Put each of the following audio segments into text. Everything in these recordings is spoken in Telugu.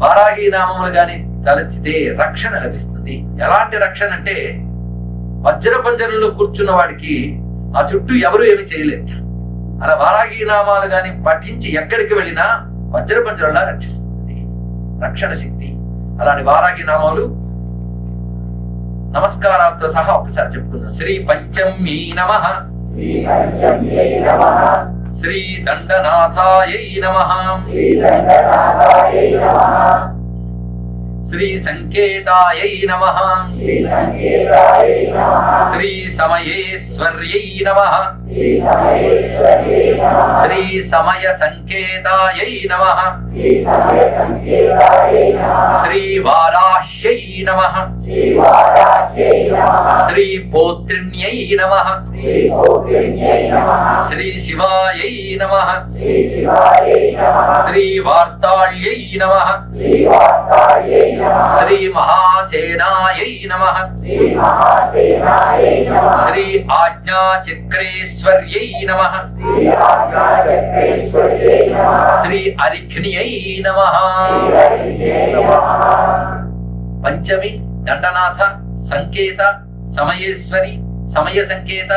వారాహి నామములు గాని తలచితే రక్షణ లభిస్తుంది. ఎలాంటి రక్షణ అంటే వజ్ర పంజరంలో కూర్చున్న వాడికి ఆ చుట్టూ ఎవరు ఏమి చేయలేరు. అలా వారాహి నామాలు గాని పఠించి ఎక్కడికి వెళ్ళినా వజ్ర పంజరంలా రక్షిస్తుంది. రక్షణ శక్తి. అలాంటి వారాహి నామాలు నమస్కారాలతో సహా ఒకసారి చెప్పుకుందాం. శ్రీ పంచమీ నమః. శ్రీ దండనాథాయై నమ. శ్రీ సంకేతాయై నమ శ్రీసంకేతాయై శ్రీ సమయేశ్వర్యై నమ. శ్రీసమయేశ్వర్యై శ్రీ సమయ సంకేతాయై నమ. నమ శ్రీ పోత్రిణ్యై నమ శ్రీ శివాయై నమ శ్రీ వార్తాళ్యై నమ శ్రీ మహాసేనాయై నమ శ్రీ ఆజ్ఞాచక్రేశ్వర్యై నమ శ్రీ అరిఘ్నియై నమ పంచమి దండనాథ సంకేత సమయేశ్వరి సమయ సంకేత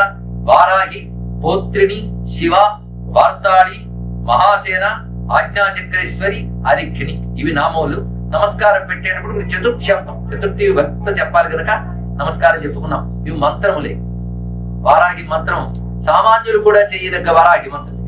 వారాహి పోత్రిణి శివ వార్తాళి మహాసేన ఆజ్ఞాచక్రేశ్వరి అరిఘ్ని ఇవి నామములు. నమస్కారం పెట్టేటప్పుడు మీరు చతుర్థ్యంతం చతుర్థి భక్త చెప్పాలి కనుక నమస్కారం చెప్పుకున్నాం. ఇవి మంత్రములే. వారాహి మంత్రం సామాన్యులు కూడా చేయదగ్గ వారాహి మంత్రం